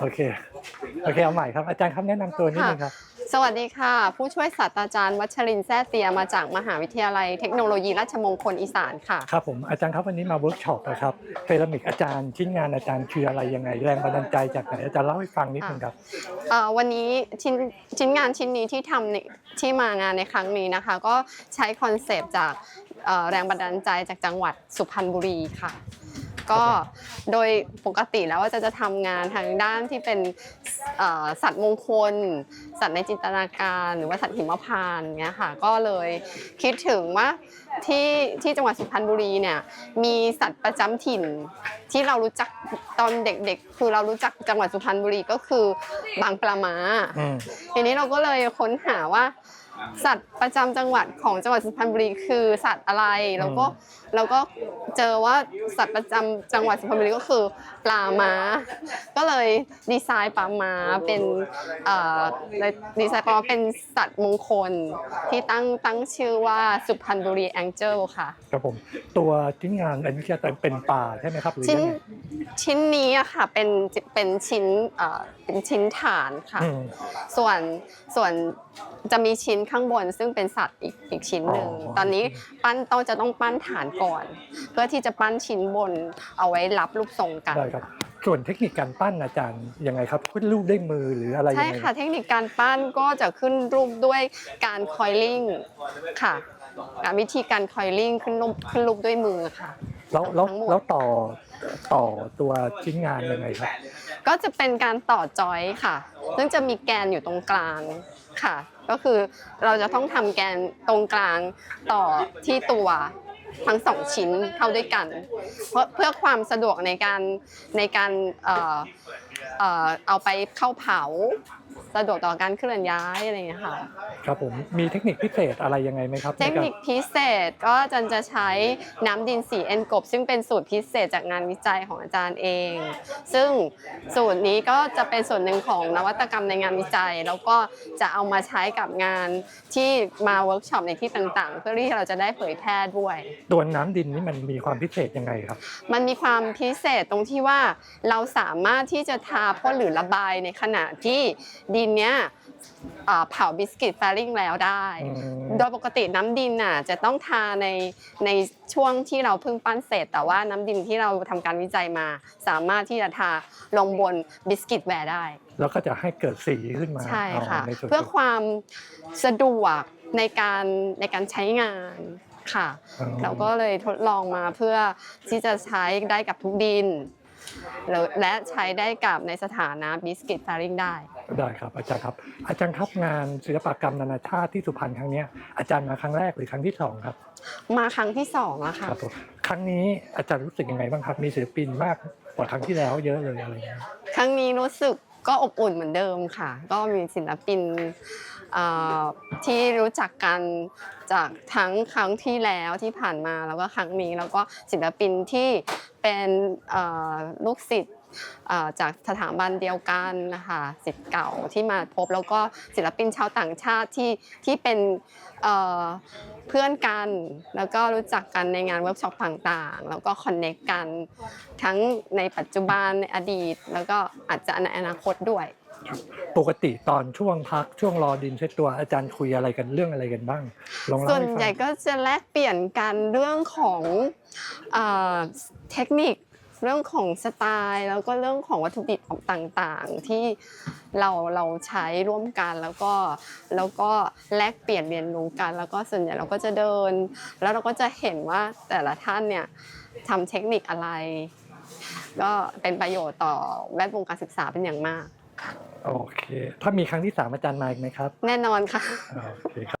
โอเค โอเค เอาใหม่ครับ อาจารย์ครับแนะนำตัวนิดนึงครับ สวัสดีค่ะ ผู้ช่วยศาสตราจารย์วัชรินทร์แซ่เตียมาจากมหาวิทยาลัยเทคโนโลยีราชมงคลอีสานค่ะ ครับผมอาจารย์ครับวันนี้มาเวิร์กช็อปนะครับเซรามิกอาจารย์ชิ้นงานอาจารย์คืออะไรยังไง แรงบันดาลใจจากไหนอาจารย์เล่าให้ฟังนิดนึงครับเอ่อวันนี้ชิ้นชิ้นงานชิ้นนี้ที่ทำในที่มางานในครั้งนี้นะคะ ก็ใช้คอนเซปต์จากเอ่อแรงบันดาลใจจากจังหวัดสุพรรณบุรีค่ะ ก็โดยปกติแล้วว่าจะจะทำงานทางด้านที่เป็นเอ่อสัตว์มงคล สัตว์ในจินตนาการหรือว่าสัตว์หิมพานต์เงี้ยค่ะก็เลยคิดถึงว่าที่ที่จังหวัดสุพรรณบุรีเนี่ยมีสัตว์ประจำถิ่นที่เรารู้จักตอนเด็กๆ คือเรารู้จักจังหวัดสุพรรณบุรีก็คือบางปลามาอืมทีนี้เราก็เลยค้นหาว่า สัตว์ประจำจังหวัดของจังหวัดสุพรรณบุรีคือสัตว์อะไรแล้วก็เราก็เจอว่าสัตว์ประจำจังหวัดสุพรรณบุรีก็คือปลาม้า ก็เลยดีไซน์ปลาม้าเป็นเอ่อเลยดีไซน์ปลาม้าเป็นสัตว์มงคลที่ตั้งตั้งชื่อว่าสุพรรณบุรีแองเจิลค่ะครับผมตัวชิ้นงานอันนี้จะเป็นป่าใช่ไหมครับหรือชิ้นยังไงชิ้นนี้อะค่ะเป็นเป็นชิ้นเอ่อเป็นชิ้นฐานค่ะอืมส่วนส่วนจะมีชิ้นข้างบนซึ่งเป็นสัตว์อีกอีกชิ้นหนึ่งอ๋อตอนนี้ปั้นต้องจะต้องปั้นฐานก่อน เพื่อที่จะปั้นชิ้นบนเอาไว้รับรูปทรงกัน ได้ครับ ส่วนเทคนิคการปั้นอาจารย์ยังไงครับขึ้นรูปด้วยมือหรืออะไรยัใช่งไงค่ะเทคนิคการปั้นก็จะขึ้นรูปด้วยการคอยลิ่งค่ะอะวิธีการคอยลิ่งขึ้นรูปขึ้นรูปด้วยมือค่ะ แล้วแล้วทั้งหมด แล้วต่อต่อตัวชิ้นงานยังไงครับ ก็จะเป็นการต่อจอยค่ะ ซึ่งจะมีแกนอยู่ตรงกลาง ค่ะ ก็คือเราจะต้องทำแกนตรงกลางต่อที่ตัวทั้งสองชิ้นเข้าด้วยกัน เพราะเพื่อความสะดวกในการในการเอ่อเอ่อเอาไปเข้าเผา สะดวกต่อการเคลื่อนย้ายอะไรอย่างเงี้ยค่ะ ครับผมมีเทคนิคพิเศษอะไรยังไงไหมครับเทคนิคพิเศษก็อาจารย์จะใช้น้ำดินสีเอ็นกบ ซึ่งเป็นสูตรพิเศษจากงานวิจัยของอาจารย์เอง ซึ่งสูตรนี้ก็จะเป็นส่วนหนึ่งของนวัตกรรมในงานวิจัย แล้วก็จะเอามาใช้กับงานที่มาเวิร์กช็อปในที่ต่างๆ เพื่อที่เราจะได้เผยแพร่ด้วยตัวน้ำดินนี่มันมีความพิเศษยังไงครับ มันมีความพิเศษตรงที่ว่าเราสามารถที่จะทาพ่นหรือระบายในขณะที่ดินเนี้ยเอ่อเผาบิสกิตแฟริงแล้วได้อืมโดยปกติน้ำดินน่ะจะต้องทาในในช่วงที่เราเพิ่งปั้นเสร็จ แต่ว่าน้ำดินที่เราทำการวิจัยมา สามารถที่จะทาลงบนบิสกิตแวร์ได้ แล้วก็จะให้เกิดสีขึ้นมาใช่ค่ะในส่วนเพื่อความสะดวกในการในการใช้งานค่ะ อ๋อ เราก็เลยทดลองมาเพื่อที่จะใช้ได้กับทุกดินแล้วและใช้ได้กับในสถานะบิสกิตแฟริงได้ ได้ครับอาจารย์ครับ อาจารย์ครับงานศิลปกรรมนานาชาติที่สุพรรณครั้งเนี้ยอาจารย์มาครั้งแรกหรือครั้งที่สองครับมาครั้งที่สองแล้วค่ะ ครับผมครั้งนี้อาจารย์รู้สึกยังไงบ้างครับ มีศิลปินมากกว่าครั้งที่แล้วเยอะเลยอะไรเงี้ยครั้งนี้รู้สึกก็อบอุ่นเหมือนเดิมค่ะ ก็มีศิลปินเอ่อที่รู้จักกันจากทั้งครั้งที่แล้วที่ผ่านมาแล้วก็ครั้งนี้แล้วก็ศิลปินที่เป็นเอ่อลูกศิษย์เอ่อ จากสถาบันเดียวกันนะคะศิษย์เก่าที่มาพบแล้วก็ศิลปินชาวต่างชาติที่ที่เป็นเอ่อเพื่อนกัน แล้วก็รู้จักกันในงานเวิร์กช็อปต่างๆ แล้วก็คอนเน็กกันทั้งในปัจจุบันในอดีต แล้วก็อาจจะในอนาคตด้วยปกติตอนช่วงพักช่วงรอดินเช็ดตัวอาจารย์คุยอะไรกันเรื่องอะไรกันบ้างลองเล่าส่วนให้ฟังใหญ่ก็จะแลกเปลี่ยนกันเรื่องของเอ่อเทคนิค เรื่องของสไตล์ แล้วก็เรื่องของวัตถุดิบต่างๆ ที่เราเราใช้ร่วมกันแล้วก็แล้วก็แลกเปลี่ยนเรียนรู้กัน แล้วก็ส่วนใหญ่เราก็จะเดิน แล้วเราก็จะเห็นว่าแต่ละท่านเนี่ยทำเทคนิคอะไร ก็เป็นประโยชน์ต่อแวดวงการศึกษาเป็นอย่างมาก โอเค ถ้ามีครั้งที่สามอาจารย์มาอีกไหมครับ แน่นอนค่ะอ่าโอเค